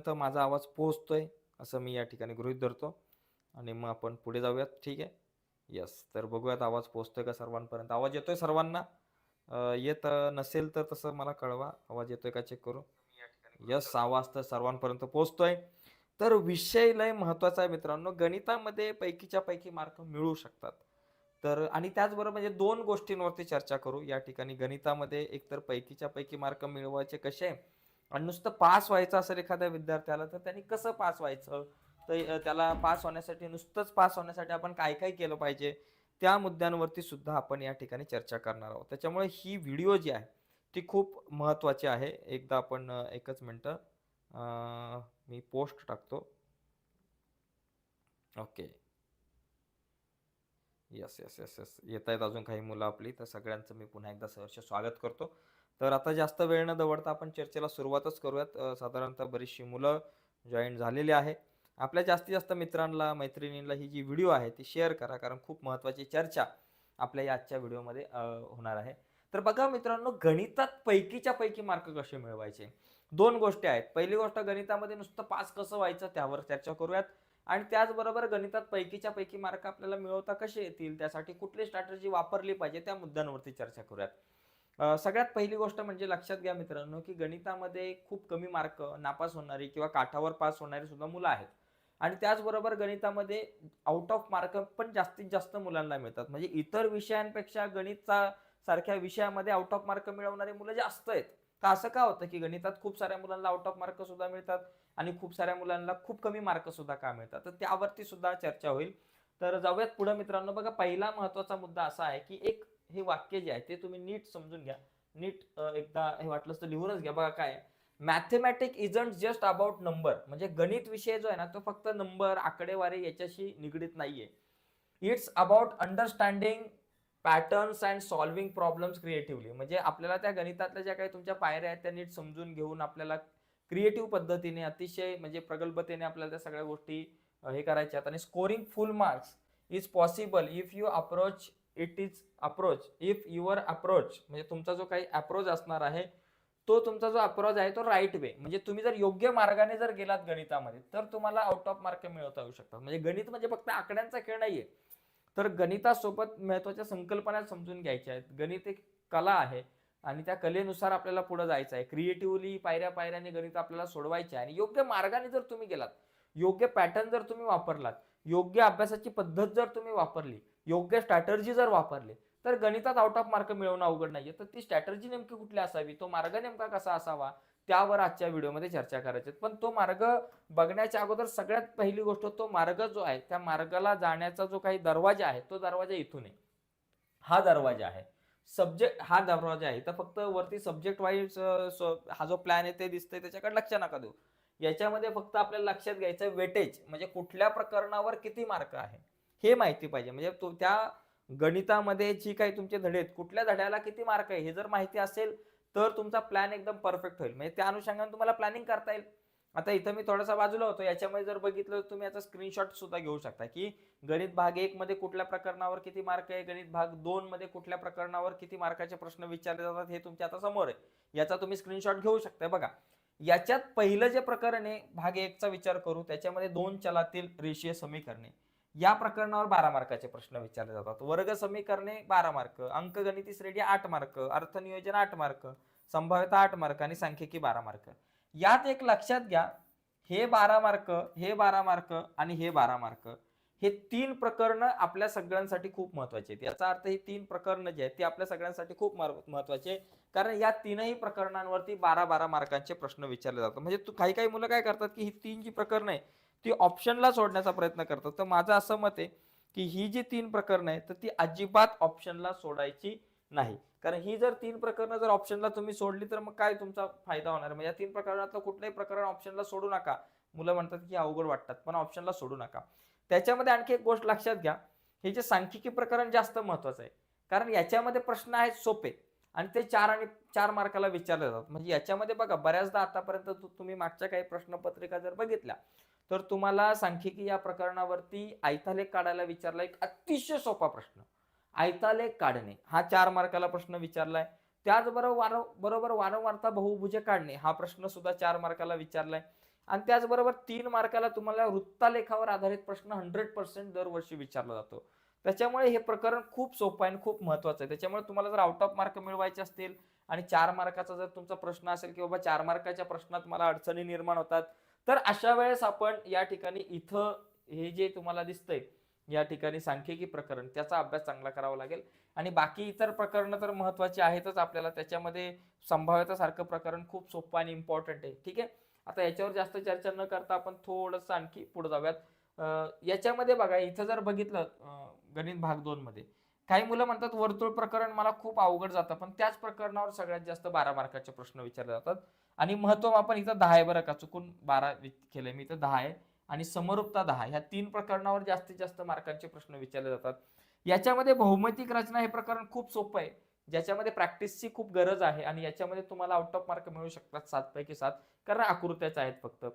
सर्वांपर्यंत माझा आवाज पोहोचतोय असं मी या ठिकाणी गृहित धरतो. आणि मग आपण पुढे जाऊयात. ठीक आहे? यस तर बघूयात आवाज पोहोचतोय का सर्वांपर्यंत? आवाज येतोय सर्वांना? येत नसेल तर तसं मला कळवा. आवाज येतोय का चेक करू यस आवाज तर सर्वांपर्यंत पोहोचतोय. तर विषय लय महत्त्वाचा आहे मित्रांनो. गणितामध्ये पैकीच्या पैकी मार्क मिळू शकतात. तर आणि त्याचबरोबर म्हणजे दोन गोष्टींवरती चर्चा करू. या ठिकाणी गणितामध्ये एकतर पैकीच्या पैकी मार्क मिळवायचे कसे? आणि नुसतं पास व्हायचं असेल एखाद्या विद्यार्थ्याला तर त्यांनी कसं पास व्हायचं? तर त्याला पास होण्यासाठी नुसतंच पास होण्यासाठी आपण काय काय केलं पाहिजे? त्या मुद्द्यांवरती सुद्धा आपण या ठिकाणी चर्चा करणार आहोत. त्याच्यामुळे ही व्हिडिओ जी आहे ती खूप महत्त्वाची आहे. एकदा आपण एकच मिनटं मी पोस्ट टाकतो. Okay. Yes yes yes yes येत आहेत अजून काही मुलं आपली तर सगळ्यांचं मी पुन्हा एकदा सहर्ष स्वागत करतो. तर आता जास्त वेळ न दवडता आपण चर्चेला सुरुवातच करूयात. साधारणतः बरीचशी मुलं जॉईन झालेली आहे. आपल्या जास्तीत जास्त मित्रांना मैत्रिणींना ही जी व्हिडिओ आहे ती शेअर करा कारण खूप महत्त्वाची चर्चा आपल्या या आजच्या व्हिडिओमध्ये होणार आहे. तर बघा मित्रांनो गणितात पैकीच्या पैकी मार्क कसे मिळवायचे? दोन गोष्टी आहेत. पहिली गोष्ट गणितामध्ये नुसतं पास कसं व्हायचं त्यावर चर्चा करूयात. आणि त्याचबरोबर गणितात पैकीच्या पैकी मार्क आपल्याला मिळवता कसे येतील त्यासाठी कुठली स्ट्रॅटर्जी वापरली पाहिजे त्या मुद्द्यांवरती चर्चा करूयात. सगळ्यात पहिली गोष्ट म्हणजे लक्षात घ्या मित्रांनो की गणितामध्ये खूप कमी मार्क नापास होणारी किंवा काठावर पास होणारी सुद्धा मुलं आहेत. आणि त्याचबरोबर गणितामध्ये आउट ऑफ मार्क पण जास्तीत जास्त मुलांना मिळतात. म्हणजे इतर विषयांपेक्षा गणितचा सारख्या विषयामध्ये आउट ऑफ मार्क मिळवणारी मुलं जास्त आहेत. तर असं का होतं की गणितात खूप साऱ्या मुलांना आउट ऑफ मार्क सुद्धा मिळतात आणि खूप साऱ्या मुलांना खूप कमी मार्क सुद्धा का मिळतात? तर त्यावरती सुद्धा चर्चा होईल. तर जाऊयात पुढे मित्रांनो. बघा पहिला महत्त्वाचा मुद्दा असा आहे की एक हे वाक्य जे आहे ते तुम्ही नीट समजून घ्या. नीट एकदा हे वाटलंच तर लिहूनच घ्या. बघा काय mathematic isn't just about number म्हणजे गणित विषय जो आहे ना तो फक्त नंबर आकडेवारी याच्याशी निगडीत नाहीये. It's about understanding patterns and solving problems creatively म्हणजे आपल्याला त्या गणितातल्या ज्या काही तुमच्या पायऱ्या आहेत त्या नीट समजून घेऊन आपल्याला क्रिएटिव्ह पद्धतीने अतिशय म्हणजे प्रगल्भतेने आपल्याला त्या सगळ्या गोष्टी हे करायच्या आहेत. आणि scoring full marks is possible if you approach it is approach if your approach म्हणजे तुमचा जो काही अप्रोच असणार आहे तो तुमचा जो अप्रोच आहे तो राईट वे म्हणजे तुम्ही जर योग्य मार्गाने जर गेलात गणितामध्ये तर तुम्हाला आउट ऑफ मार्क मिळवता येऊ शकतात. म्हणजे गणित म्हणजे फक्त आकड्यांचा खेळ नाहीये. तर गणितासोबत महत्त्वाच्या संकल्पना समजून घ्यायच्या आहेत. गणित एक कला आहे आणि त्या कलेनुसार आपल्याला पुढे जायचं आहे. क्रिएटिव्हली पायऱ्या पायऱ्याने गणित आपल्याला सोडवायचे आहे. आणि योग्य मार्गाने जर तुम्ही गेलात योग्य पॅटर्न जर तुम्ही वापरलात योग्य अभ्यासाची पद्धत जर तुम्ही वापरली योग्य स्ट्रॅटर्जी जर वापरली तर गणितात आउट ऑफ मार्क मिळवणं अवघड नाहीये. तर ती स्ट्रॅटर्जी नेमकी कुठली असावी? तो मार्ग नेमका कसा असावा? त्यावर आजच्या व्हिडिओमध्ये चर्चा करायची पण तो मार्ग बघण्याच्या अगोदर सगळ्यात पहिली गोष्ट तो मार्ग जो आहे त्या मार्गाला जाण्याचा जो काही दरवाजा आहे तो दरवाजा इथून आहे. हा दरवाजा आहे. सब्जेक्ट हा दरवाजा आहे. तर फक्त वरती सब्जेक्ट वाईज हा जो प्लॅन आहे ते दिसतंय. त्याच्याकडे लक्ष नका देऊ. याच्यामध्ये फक्त आपल्याला लक्षात घ्यायचं वेटेज म्हणजे कुठल्या प्रकरणावर किती मार्क आहे? हे माहिती पाहिजे. म्हणजे तो त्या गणितामध्ये जी काही तुमचे धडे आहेत कुठल्या धड्याला किती मार्क आहे हे जर माहिती असेल तर तुमचा प्लॅन एकदम परफेक्ट होईल. म्हणजे त्या अनुषंगाने तुम्हाला प्लॅनिंग करता येईल. आता इथं मी थोडासा बाजूला होतो. याच्यामध्ये जर बघितलं तर तुम्ही याचा स्क्रीनशॉट सुद्धा घेऊ शकता की गणित भाग एक मध्ये कुठल्या प्रकरणावर किती मार्क आहे गणित भाग दोन मध्ये कुठल्या प्रकरणावर किती मार्काचे प्रश्न विचारले जातात हे तुमच्या आता समोर आहे. याचा तुम्ही स्क्रीनशॉट घेऊ शकता बघा याच्यात पहिलं जे प्रकरण आहे भाग एकचा विचार करू त्याच्यामध्ये दोन चलातील रेषीय समीकरणे. या प्रकरणावर बारा मार्काचे प्रश्न विचारले जातात. वर्ग समीकरणे बारा मार्क अंकगणिती श्रेणी आठ मार्क अर्थनियोजन आठ मार्क संभाव्यता आठ मार्क आणि सांख्यिकी बारा मार्क. यात एक लक्षात घ्या हे बारा मार्क हे बारा मार्क आणि हे बारा मार्क हे तीन प्रकरण आपल्या सगळ्यांसाठी खूप महत्त्वाचे आहेत. याचा अर्थ हे तीन प्रकरणं जे आहेत ती आपल्या सगळ्यांसाठी खूप महत्त्वाचे कारण या तीनही प्रकरणांवरती बारा बारा मार्कांचे प्रश्न विचारले जातात. म्हणजे तू काही काही मुलं काय करतात की ही तीन जी प्रकरणं आहे ती ऑप्शनला सोडण्याचा प्रयत्न करतात. तर माझं असं मत आहे की ही जी तीन प्रकरणं आहेत तर ती अजिबात ऑप्शनला सोडायची नाही. कारण ही जर तीन प्रकरणं जर ऑप्शनला तुम्ही सोडली तर मग काय तुमचा फायदा होणार? म्हणजे या तीन प्रकरणातलं कुठलंही प्रकरण ऑप्शनला सोडू नका. मुलं म्हणतात की अवघड वाटतात पण ऑप्शनला सोडू नका. त्याच्यामध्ये आणखी एक गोष्ट लक्षात घ्या. हे जे सांख्यिकी प्रकरण जास्त महत्वाचं आहे. कारण याच्यामध्ये प्रश्न आहेत सोपे. आणि ते चार आणि चार मार्काला विचारले जातात. म्हणजे याच्यामध्ये बघा बऱ्याचदा आतापर्यंत तुम्ही मागच्या काही प्रश्नपत्रिका जर बघितल्या तर तुम्हाला सांख्यिकी या प्रकरणावरती आयतालेख काढायला विचारला एक अतिशय सोपा प्रश्न. आयतालेख काढणे हा चार मार्काला प्रश्न विचारलाय. त्याचबरोबर वार बरोबर वारंवारता बहुभुजे काढणे हा प्रश्न सुद्धा चार मार्काला विचारलाय. आणि त्याचबरोबर तीन मार्काला तुम्हाला वृत्तालेखावर आधारित प्रश्न हंड्रेड पर्सेंट दरवर्षी विचारला जातो. त्याच्यामुळे हे प्रकरण खूप सोपं आहे आणि खूप महत्वाचं आहे. त्याच्यामुळे तुम्हाला जर आउट ऑफ मार्क मिळवायचे असतील आणि चार मार्काचा जर तुमचा प्रश्न असेल की बाबा चार मार्काच्या प्रश्नात मला अडचणी निर्माण होतात तर अशा वेळेस आपण या ठिकाणी इथं हे जे तुम्हाला दिसतंय या ठिकाणी सांख्यिकी प्रकरण त्याचा अभ्यास चांगला करावा लागेल. आणि बाकी इतर प्रकरणं तर महत्वाची आहेतच आपल्याला. त्याच्यामध्ये संभाव्यता सारखं प्रकरण खूप सोपं आणि इम्पॉर्टंट आहे. ठीक आहे? आता याच्यावर जास्त चर्चा न करता आपण थोडंसं आणखी पुढे जाऊयात. याच्यामध्ये बघा इथं जर बघितलं गणित भाग दोन मध्ये काही मुलं म्हणतात वर्तुळ प्रकरण मला खूप अवघड जातं पण त्याच प्रकरणावर सगळ्यात जास्त बारा मार्काचे प्रश्न विचारले जातात. आणि महत्त्व आपण इथं दहा आहे बरं का चुकून बारा केलं केलंय. मी इथं दहा आहे. आणि समरूपता दहा ह्या तीन प्रकरणावर जास्तीत जास्त मार्कांचे प्रश्न विचारले जातात. याच्यामध्ये भौमितिक रचना हे प्रकरण खूप सोपं आहे. ज्याच्यामध्ये प्रॅक्टिसची खूप गरज आहे आणि याच्यामध्ये तुम्हाला आउट ऑफ मार्क मिळू शकतात सात पैकी सात कारण आकृत्याच आहेत फक्त.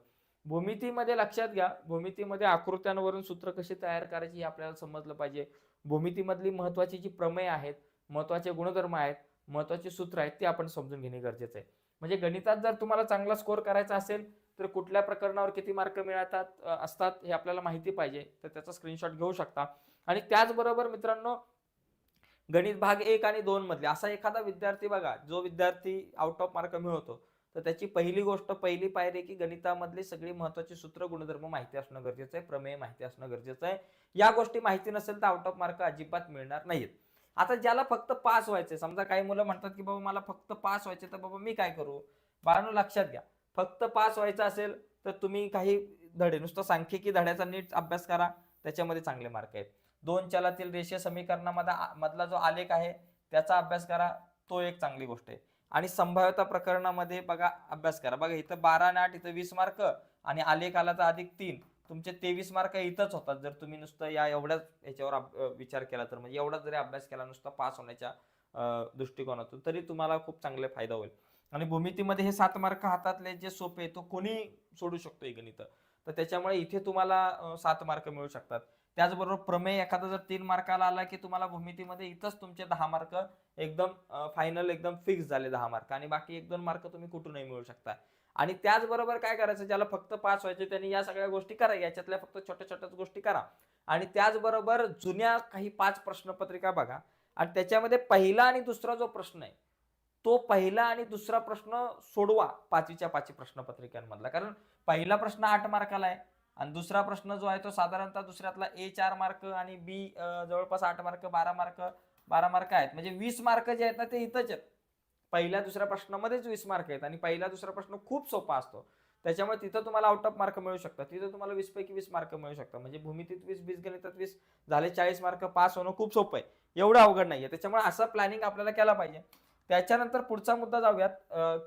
भूमितीमध्ये लक्षात घ्या. भूमितीमध्ये आकृत्यांवरून सूत्र कशी तयार करायची हे आपल्याला समजलं पाहिजे. भूमितीमधली महत्वाची जी प्रमेय आहेत महत्त्वाचे गुणधर्म आहेत महत्त्वाचे सूत्र आहेत ते आपण समजून घेणे गरजेचं आहे. म्हणजे गणितात जर तुम्हाला चांगला स्कोअर करायचा असेल तर कुठल्या प्रकरणावर किती मार्क मिळतात असतात हे आपल्याला माहिती पाहिजे. तर त्याचा स्क्रीनशॉट घेऊ शकता. आणि त्याचबरोबर मित्रांनो गणित भाग एक आणि दोन मधले असा एखादा विद्यार्थी बघा जो विद्यार्थी आउट ऑफ मार्क मिळवतो तर त्याची पहिली गोष्ट पहिली पायरी की गणितामधली सगळी महत्वाची सूत्र गुणधर्म माहिती असणं गरजेचं आहे प्रमेय माहिती असणं गरजेचं आहे. या गोष्टी माहिती नसेल तर आउट ऑफ मार्क अजिबात मिळणार नाहीत आता ज्याला फक्त पास व्हायचे समजा काही मुलं म्हणतात की बाबा मला फक्त पास व्हायचे तर बाबा मी काय करू? बाळांनो लक्षात घ्या. फक्त पास व्हायचं असेल तर तुम्ही काही धडे नुसतं सांख्यिकी धड्याचा नीट अभ्यास करा. त्याच्यामध्ये चांगले मार्क आहेत. दोन चलातील रेषीय समीकरणामध्ये मधला जो आलेख आहे त्याचा अभ्यास करा. तो एक चांगली गोष्ट आहे. आणि संभाव्यता प्रकरणामध्ये बघा अभ्यास करा. बघा इथं बारा आणि आठ इथं वीस मार्क आणि आलेख आला तर अधिक तीन. तुमचे तेवीस मार्क इथंच होतात. जर तुम्ही नुसतं या एवढ्याच याच्यावर अभ- विचार केला तर म्हणजे एवढा जरी अभ्यास केला नुसता पास होण्याच्या दृष्टिकोनातून तरी तुम्हाला खूप चांगले फायदा होईल. आणि भूमितीमध्ये हे सात मार्क हातातले जे सोपे आहे, तो कोणी सोडू शकतो हे गणित? तर त्याच्यामुळे इथे तुम्हाला सात मार्क मिळू शकतात. त्याचबरोबर प्रमेय एखादा जर तीन मार्काला आला की तुम्हाला भूमितीमध्ये इथंच तुमचे दहा मार्क एकदम फायनल एकदम फिक्स झाले दहा मार्क आणि बाकी एक दोन मार्क तुम्ही कुठूनही मिळू शकता. आणि त्याचबरोबर काय करायचं ज्याला फक्त पास व्हायचे त्यांनी या सगळ्या गोष्टी करा. याच्यातल्या फक्त छोट्या छोट्याच गोष्टी करा. आणि त्याचबरोबर जुन्या काही पाच प्रश्नपत्रिका बघा. आणि त्याच्यामध्ये पहिला आणि दुसरा जो प्रश्न आहे तो पहिला आणि दुसरा प्रश्न सोडवा पाचवीच्या पाचवी प्रश्नपत्रिकांमधला. कारण पहिला प्रश्न आठ मार्काला आहे आणि दुसरा प्रश्न जो आहे तो साधारणतः दुसऱ्यातला ए चार मार्क आणि बी जवळपास आठ मार्क बारा मार्क बारा मार्क आहेत. म्हणजे वीस मार्क जे आहेत ना ते इथंच आहेत. पहिल्या दुसऱ्या प्रश्नामध्येच वीस मार्क आहेत आणि पहिला दुसरा प्रश्न खूप सोपा असतो. त्याच्यामुळे तिथं तुम्हाला आउट ऑफ मार्क मिळू शकतात. तिथं तुम्हाला वीस पैकी वीस मार्क मिळू शकतात. म्हणजे भूमितीत वीस वीस गणितात वीस झाले चाळीस मार्क पास होणं खूप सोपं आहे. एवढं अवघड नाहीये. त्याच्यामुळे असं प्लॅनिंग आपल्याला केला पाहिजे. त्याच्यानंतर पुढचा मुद्दा जाऊयात.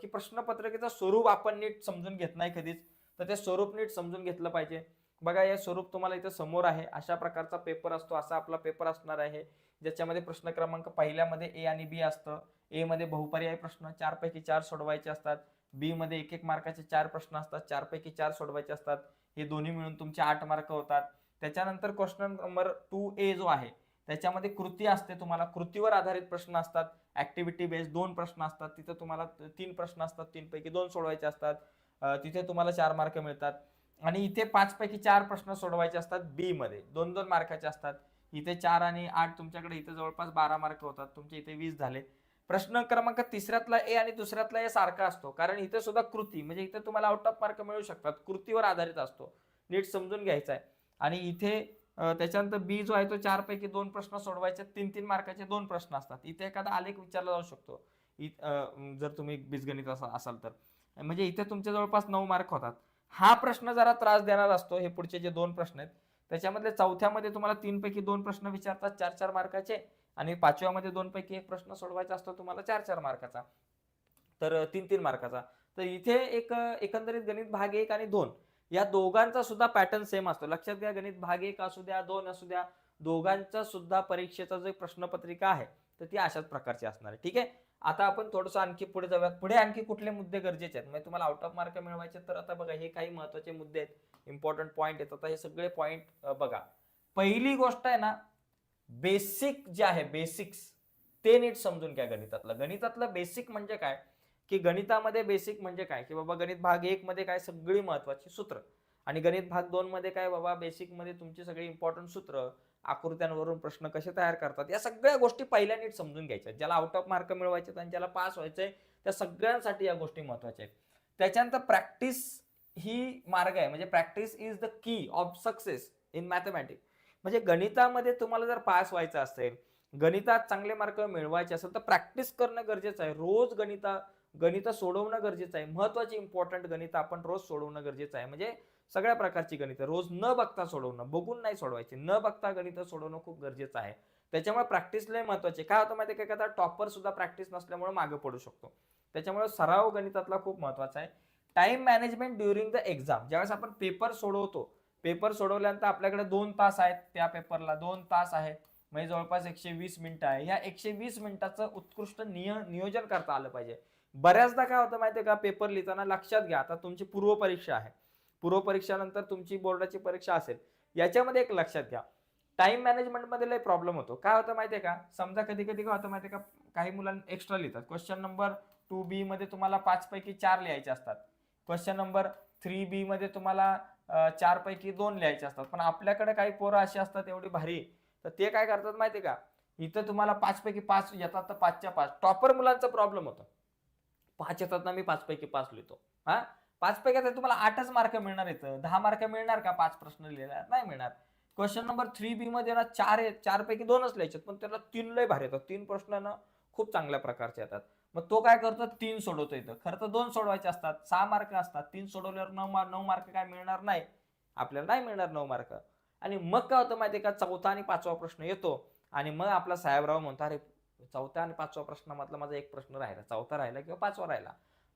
की प्रश्नपत्रिकेचं स्वरूप आपण नीट समजून घेत नाही कधीच. तर ते स्वरूप नीट समजून घेतलं पाहिजे. बघा हे स्वरूप तुम्हाला इथं समोर आहे. अशा प्रकारचा पेपर असतो असा आपला पेपर असणार आहे. ज्याच्यामध्ये प्रश्न क्रमांक पहिल्यामध्ये ए आणि बी असतं. ए मध्ये बहुपर्याय प्रश्न चार पैकी चार सोडवायचे असतात. बी मध्ये एक एक मार्काचे चार प्रश्न असतात चार पैकी चार सोडवायचे असतात. हे दोन्ही मिळून तुमचे आठ मार्क होतात. त्याच्यानंतर क्वेश्चन नंबर टू ए जो आहे त्याच्यामध्ये कृती असते तुम्हाला. कृतीवर आधारित प्रश्न असतात. ऍक्टिव्हिटी बेस्ड दोन प्रश्न असतात. तिथे तुम्हाला तीन प्रश्न असतात. तीन पैकी दोन सोडवायचे असतात. तिथे तुम्हाला चार मार्क मिळतात. आणि इथे पाच पैकी चार प्रश्न सोडवायचे असतात बी मध्ये. दोन दोन मार्काचे असतात. इथे चार आणि आठ तुमच्याकडे इथे जवळपास बारा मार्क होतात. तुमचे इथे वीस झाले. प्रश्न क्रमांक तिसऱ्यातला ए आणि दुसऱ्यातला ए सारखा असतो. कारण इथे सुद्धा कृती म्हणजे इथे तुम्हाला आउट ऑफ मार्क मिळू शकतात. कृतीवर आधारित असतो. नीट समजून घ्यायचा आहे. आणि इथे त्याच्यानंतर बी जो आहे तो चार पैकी दोन प्रश्न सोडवायचे. तीन तीन मार्काचे दोन प्रश्न असतात. इथे एखादा आलेख विचारला जाऊ शकतो. जर तुम्ही बीजगणित असा असाल तर. म्हणजे इथे तुमचे जवळपास नऊ मार्क होतात. हा प्रश्न जरा त्रास देणार असतो हे पुढचे जे दोन प्रश्न आहेत. त्याच्यामध्ये चौथ्यामध्ये तुम्हाला तीन पैकी दोन प्रश्न विचारतात चार चार मार्काचे. आणि पाचव्यामध्ये दोन पैकी एक प्रश्न सोडवायचा असतो तुम्हाला चार चार मार्काचा. तर तीन तीन मार्काचा. तर इथे एक एकंदरीत गणित भाग एक आणि दोन या दोघांचा सुद्धा पॅटर्न सेम असतो. लक्षात घ्या गणित भाग एक असू द्या दोन असू द्या दोघांचा सुद्धा परीक्षेचा जो प्रश्नपत्रिका आहे तर ती अशाच प्रकारची असणार आहे. ठीक आहे? आता आपण थोडंसं आणखी पुढे जाऊया पुढे आणखी कुठले मुद्दे गरजेचे आहेत? म्हणजे तुम्हाला आउट ऑफ मार्क मिळवायचे तर आता बघा हे काही महत्त्वाचे मुद्दे आहेत. इम्पॉर्टंट पॉईंट आहेत. आता हे सगळे पॉईंट बघा. पहिली गोष्ट आहे ना बेसिक जे आहे बेसिक्स ते नीट समजून घ्या गणितातलं. गणितातलं बेसिक म्हणजे काय? की गणितामध्ये बेसिक म्हणजे काय? की बाबा गणित भाग एक मध्ये काय सगळी महत्वाची सूत्र? आणि गणित भाग दोन मध्ये काय बाबा बेसिकमध्ये तुमची सगळी इम्पॉर्टंट सूत्र आकृत्यांवरून प्रश्न कसे तयार करतात या सगळ्या गोष्टी पहिल्या नीट समजून घ्यायच्या. ज्याला आउट ऑफ मार्क मिळवायचे आणि ज्याला पास व्हायचंय त्या सगळ्यांसाठी या गोष्टी महत्त्वाच्या आहेत. त्याच्यानंतर प्रॅक्टिस ही मार्ग आहे. म्हणजे practice is the key of success in mathematics म्हणजे गणितामध्ये तुम्हाला जर पास व्हायचं असेल गणितात चांगले मार्क मिळवायचे असेल तर प्रॅक्टिस करणं गरजेचं आहे. रोज गणिता गणित सोडवणं गरजेचं आहे. महत्वाची इम्पॉर्टंट गणित आपण रोज सोडवणं गरजेचं आहे. म्हणजे सगळ्या प्रकारची गणितं. रोज न बघता सोडवणं बघून नाही सोडवायची. न बघता गणितं सोडवणं खूप गरजेचं आहे. त्याच्यामुळे प्रॅक्टिस लय महत्त्वाचे काय होतं माहिती आहे का टॉपर सुद्धा प्रॅक्टिस नसल्यामुळे मागे पडू शकतो. त्याच्यामुळे सराव गणितातला खूप महत्त्वाचा आहे. Time management during the exam ज्यावेळेस आपण पेपर सोडवतो पेपर सोडवल्यानंतर आपल्याकडे दोन तास आहेत त्या पेपरला दोन तास आहेत. म्हणजे जवळपास एकशे वीस मिनिटं आहे. ह्या एकशे वीस मिनिटाचं उत्कृष्ट निय नियोजन करता आलं पाहिजे. बऱ्याचदा काय होतं माहितीये का? पेपर लिहिताना लक्षात घ्या. आता तुमची पूर्वपरीक्षा आहे. पूर्वपरीक्षानंतर तुमची बोर्डाची परीक्षा असेल याच्यामध्ये एक लक्षात घ्या. टाइम मॅनेजमेंटमध्ये लय प्रॉब्लेम होतो. काय होतं माहितीये का? समजा कधी कधी काय होतं माहितीये का? काही मुलांना एक्स्ट्रा लिहितात. क्वेश्चन नंबर टू बी मध्ये तुम्हाला पाच पैकी चार लिहायचे असतात. क्वेश्चन नंबर थ्री बी मध्ये तुम्हाला चार पैकी दोन लिहायचे असतात. पण आपल्याकडे काही पोरं अशी असतात एवढी भारी. तर ते काय करतात माहितीये का? इथं तुम्हाला पाच पैकी पाच येतात तर पाचच्या पाच. टॉपर मुलांचा प्रॉब्लेम होतो. पाच येतात ना मी पाच पैकी पाच लिहितो. हा? पाच पैकी आता तुम्हाला आठच मार्क मिळणार येतं दहा मार्क मिळणार का? पाच प्रश्न लिहिला नाही मिळणार. क्वेश्चन नंबर थ्री बी मध्ये ना चार आहे चार पैकी दोनच लिहायचे पण त्याला तीन लय भारी येतात. तीन प्रश्न ना खूप चांगल्या प्रकारचे येतात. मग तो काय करतो? तीन सोडवतो इथं. खरं तर दोन सोडवायचे असतात. सहा मार्क असतात. तीन सोडवल्यावर नऊ मार्क नऊ मार्क काय मिळणार नाही. आपल्याला नाही मिळणार नऊ मार्क आणि मग काय होतं माहिती का? चौथा आणि पाचवा प्रश्न येतो. आणि मग आपला साहेबराव म्हणतो अरे चौथ्या आणि पाचवा प्रश्नामधला माझा एक प्रश्न राहिला. चौथा राहिला किंवा पाचवा राहिला.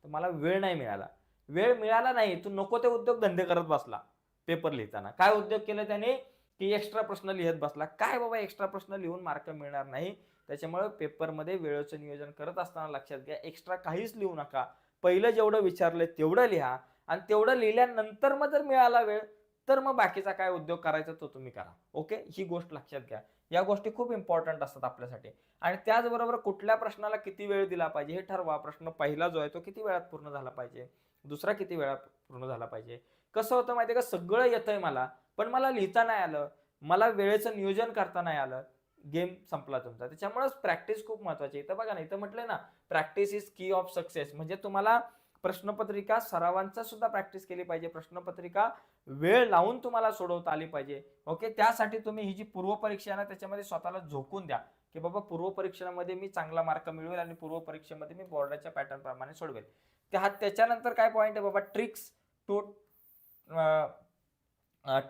तर मला वेळ नाही मिळाला. वेळ मिळाला नाही तू नको ते उद्योग धंदे करत बसला पेपर लिहिताना. काय उद्योग केलं त्याने? की एक्स्ट्रा प्रश्न लिहित बसला. काय बाबा एक्स्ट्रा प्रश्न लिहून मार्क मिळणार नाही? त्याच्यामुळे पेपरमध्ये वेळेचं नियोजन करत असताना लक्षात घ्या एक्स्ट्रा काहीच लिहू नका. पहिलं जेवढं विचारलंय तेवढं लिहा आणि तेवढं लिहिल्यानंतर मग जर मिळाला वेळ तर मग बाकीचा काय उद्योग करायचा तो तुम्ही करा. ओके? ही गोष्ट लक्षात घ्या. या गोष्टी खूप इम्पॉर्टंट असतात आपल्यासाठी. आणि त्याचबरोबर कुठल्या प्रश्नाला किती वेळ दिला पाहिजे हे ठरवा. प्रश्न पहिला जो आहे तो किती वेळात पूर्ण झाला पाहिजे? दुसरा किती वेळा पूर्ण झाला पाहिजे? कसं होतं माहिती का? सगळं येतंय मला पण मला लिहिता नाही आलं. मला वेळेचं नियोजन करता नाही आलं. गेम संपला तुमचा. त्याच्यामुळेच प्रॅक्टिस खूप महत्वाची आहे. इथं बघा ना इथं म्हटलंय ना practice is key of success म्हणजे तुम्हाला प्रश्नपत्रिका सरावांचा सुद्धा प्रॅक्टिस केली पाहिजे. प्रश्नपत्रिका वेळ लावून तुम्हाला सोडवता आली पाहिजे. ओके त्यासाठी तुम्ही ही जी पूर्वपरीक्षा आहे ना त्याच्यामध्ये स्वतःला झोकून द्या. की बाबा पूर्वपरीक्षेमध्ये मी चांगला मार्क मिळवेल आणि पूर्वपरीक्षेमध्ये मी बोर्डाच्या पॅटर्नप्रमाणे सोडवेल. सोडवेल त्या त्याच्यानंतर काय पॉईंट आहे बाबा? Tricks to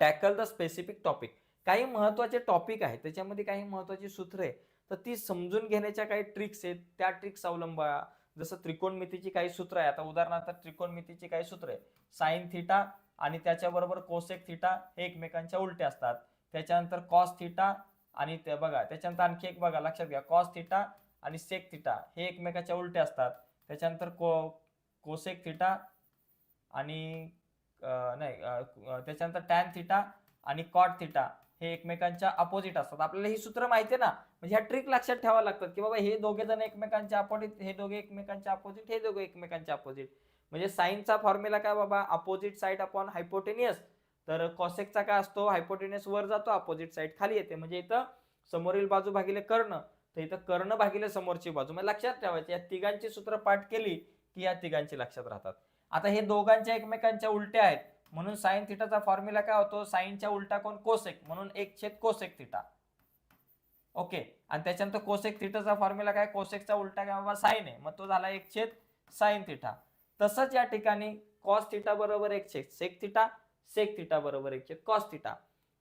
tackle the specific topic काही महत्त्वाचे टॉपिक आहे त्याच्यामध्ये काही महत्त्वाची सूत्र आहे. तर ती समजून घेण्याच्या काही ट्रिक्स आहेत. त्या ट्रिक्स अवलंबा जसं त्रिकोणमितीची काही सूत्र आहे. आता उदाहरणार्थ त्रिकोणमितीची काही सूत्र आहे. साईन थिटा आणि त्याच्याबरोबर कोसेक थिटा हे एकमेकांच्या उलटे असतात. त्याच्यानंतर कॉस थिटा आणि ते बघा त्याच्यानंतर आणखी एक बघा लक्षात घ्या. कॉस थिटा आणि सेक थिटा हे एकमेकाच्या उलटे असतात. त्याच्यानंतर को कोसेक थिटा आणि नाही त्याच्यानंतर टॅन थिटा आणि कॉट थिटा हे एकमेकांच्या अपोजिट असतात. आपल्याला ही सूत्र माहिती आहे ना? म्हणजे ह्या ट्रिक लक्षात ठेवावं लागतात की बाबा हे दोघे जण एकमेकांच्या अपोजिट हे दोघे एकमेकांच्या अपोजिट हे दोघे एकमेकांच्या अपोजिट म्हणजे साईनचा फॉर्म्युला काय बाबा? अपोजिट साईड अपॉन हायपोटेनियस तर कॉसेकचा काय असतो? हायपोटेनियस वर जातो अपोजिट साईड खाली येते. म्हणजे इथं समोरील बाजू भागिले कर्ण. तर इथं कर्ण भागिले समोरची बाजू. म्हणजे लक्षात ठेवायची या तिघांची सूत्र पाठ केली की या तिघांची लक्षात राहतात. आता हे दोघांच्या एकमेकांच्या उलट्या आहेत. म्हणून साइन थिटाचा फॉर्म्युला काय होतो? साईनच्या उलटा कोण? कोसेक म्हणून एक छेद कोसेक थिटा ओके आणि त्याच्यानंतर कोसेक थिटाचा फॉर्म्युला काय? कोसेकचा उलटा काय? बाबा साईन आहे. मग तो झाला एक छेद साईन थिटा तसंच या ठिकाणी कॉस थिटा बरोबर एक छेद. सेक थिटा सेक थिटा बरोबर एक छेद. कॉस थिटा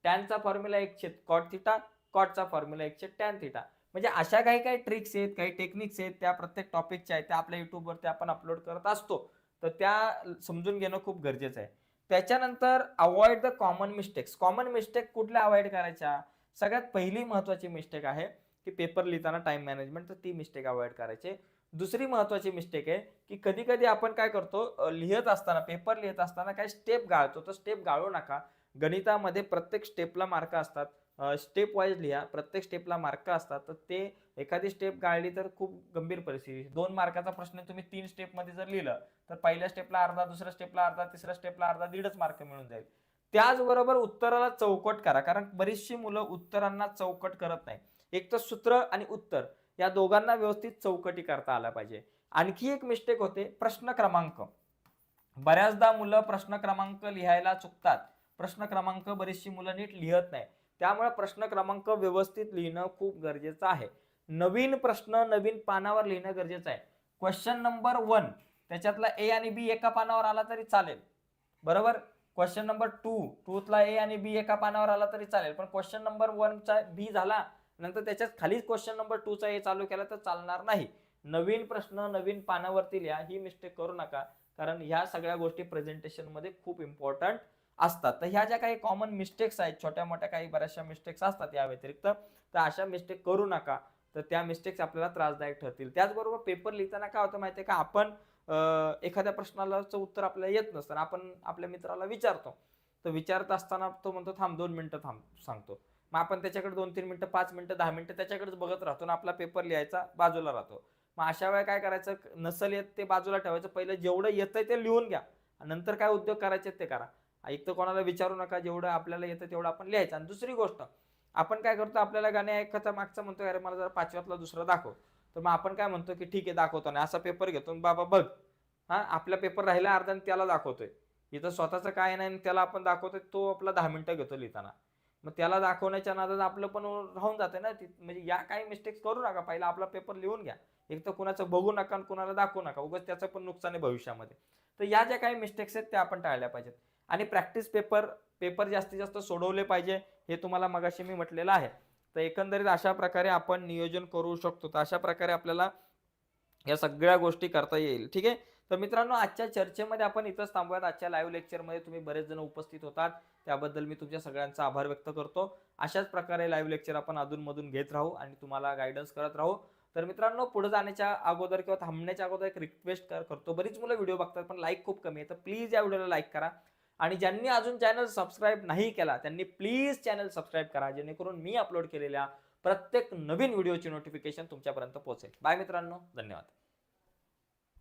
टॅनचा फॉर्म्युला एक छेद कॉट थिटा कॉटचा फॉर्म्युला एक छेद टॅन थिटा म्हणजे अशा काही काही ट्रिक्स आहेत काही टेक्निक्स आहेत त्या प्रत्येक टॉपिकच्या आहेत त्या आपल्या युट्यूबवरती आपण अपलोड करत असतो. तर त्या समजून घेणं खूप गरजेचं आहे. त्याच्यानंतर avoid the common mistakes common mistake कुठल्या अवॉइड करायच्या? सगळ्यात पहिली महत्त्वाची मिस्टेक आहे की पेपर लिहिताना टाइम मॅनेजमेंट तर ती मिस्टेक अवॉइड करायची. दुसरी महत्त्वाची मिस्टेक आहे की कधी कधी आपण काय करतो लिहित असताना पेपर लिहित असताना काय स्टेप गाळतो. तर स्टेप गाळू नका. गणितामध्ये प्रत्येक स्टेपला मार्क असतात. स्टेप वाईज लिहा. प्रत्येक स्टेपला मार्क असतात. तर ते एखादी स्टेप गाळली तर खूप गंभीर परिस्थिती दोन मार्काचा प्रश्न तुम्ही तीन स्टेपमध्ये जर लिहिलं तर पहिल्या स्टेपला अर्धा दुसऱ्या स्टेपला अर्धा तिसऱ्या स्टेपला अर्धा दीडच मार्क मिळून जाईल. त्याचबरोबर उत्तराला चौकट करा. कारण बरीचशी मुलं उत्तरांना चौकट करत नाही. एक तर सूत्र आणि उत्तर या दोघांना व्यवस्थित चौकटी करता आला पाहिजे. आणखी एक मिस्टेक होते प्रश्न क्रमांक. बऱ्याचदा मुलं प्रश्न क्रमांक लिहायला चुकतात. प्रश्न क्रमांक बरीचशी मुलं नीट लिहत नाही. त्यामुळे प्रश्न क्रमांक व्यवस्थित लिहिणं खूप गरजेचं आहे. नवीन प्रश्न नवीन पानावर लिहिणं गरजेचं आहे. क्वेश्चन नंबर वन त्याच्यातला ए आणि बी एका पानावर आला तरी चालेल. बरोबर? क्वेश्चन नंबर टू टूतला ए आणि बी एका पानावर आला तरी चालेल. पण क्वेश्चन नंबर वनचा बी झाला नंतर त्याच्यात खालीच क्वेश्चन नंबर टूचा ए चालू केला तर चालणार नाही. नवीन प्रश्न नवीन पानावरती लिहा. ही मिस्टेक करू नका कारण ह्या सगळ्या गोष्टी प्रेझेंटेशनमध्ये खूप इम्पॉर्टंट असतात. तर ह्या ज्या काही कॉमन मिस्टेक्स आहेत छोट्या मोठ्या काही बऱ्याचशा मिस्टेक्स असतात या व्यतिरिक्त तर अशा मिस्टेक करू नका. तर त्या मिस्टेक्स आपल्याला त्रासदायक ठरतील. त्याचबरोबर पेपर लिहिताना काय होतं माहितीये का? आपण एखाद्या प्रश्नाला उत्तर आपल्याला येत नसतं आपण आपल्या मित्राला विचारतो. तर विचारत असताना तो म्हणतो थांब दोन मिनटं थांब सांगतो. मग आपण त्याच्याकडे दोन तीन मिनटं पाच मिनटं दहा मिनटं त्याच्याकडेच बघत राहतो आणि आपला पेपर लिहायचा बाजूला राहतो. मग अशा वेळा काय करायचं? नसल येत ते बाजूला ठेवायचं. पहिलं जेवढं येतंय ते लिहून घ्या. नंतर काय उद्योग करायचे ते करा. एक तर कोणाला विचारू नका जेवढं आपल्याला येतं तेवढं आपण लिहायचं. आणि दुसरी गोष्ट आपण काय करतो आपल्याला गाणे ऐकायचा मागचा म्हणतो अरे मला जरा पाचव्यातला दुसरा दाखव. तर मग आपण काय म्हणतो की ठीक आहे दाखवतो. नाही असा पेपर घेतो बाबा बघ हा आपला पेपर राहिला अर्धा त्याला दाखवतोय. इथं स्वतःचं काय नाही आणि त्याला आपण दाखवतोय तो आपला दहा मिनिटं घेतो लिहिताना. मग त्याला दाखवण्याच्या नादात आपलं पण राहून जाते ना ती म्हणजे या काही मिस्टेक्स करू नका पहिला आपला पेपर लिहून घ्या. एक तर कुणाचं बघू नका आणि कुणाला दाखवू नका उगाच त्याचं पण नुकसान आहे भविष्यामध्ये. तर या ज्या काही मिस्टेक्स आहेत त्या आपण टाळल्या पाहिजेत. आणि प्रॅक्टिस पेपर पेपर जास्तीत जास्त सोडवले पाहिजे हे तुम्हाला मगाशी मी म्हटलेलं आहे. तर एकंदरीत अशा प्रकारे आपण नियोजन करू शकतो. तर अशा प्रकारे आपल्याला या सगळ्या गोष्टी करता येईल. ठीक आहे? तर मित्रांनो आजच्या चर्चेमध्ये आपण इथंच थांबूयात. आजच्या लाईव्ह लेक्चरमध्ये तुम्ही बरेच जण उपस्थित होतात. त्याबद्दल मी तुमच्या सगळ्यांचा आभार व्यक्त करतो. अशाच प्रकारे लाईव्ह लेक्चर आपण अधूनमधून घेत राहू आणि तुम्हाला गायडन्स करत राहू. तर मित्रांनो पुढे जाण्याच्या अगोदर किंवा थांबण्याच्या अगोदर एक रिक्वेस्ट करतो. बरीच मुलं व्हिडिओ बघतात पण लाईक खूप कमी आहे. तर प्लीज या व्हिडिओला लाईक करा. आणि ज्यांनी अजून चॅनल सबस्क्राईब नाही केला त्यांनी प्लीज चॅनल सबस्क्राईब करा जेणेकरून मी अपलोड केलेल्या प्रत्येक नवीन व्हिडिओची नोटिफिकेशन तुमच्यापर्यंत पोहोचेल. बाय मित्रांनो धन्यवाद.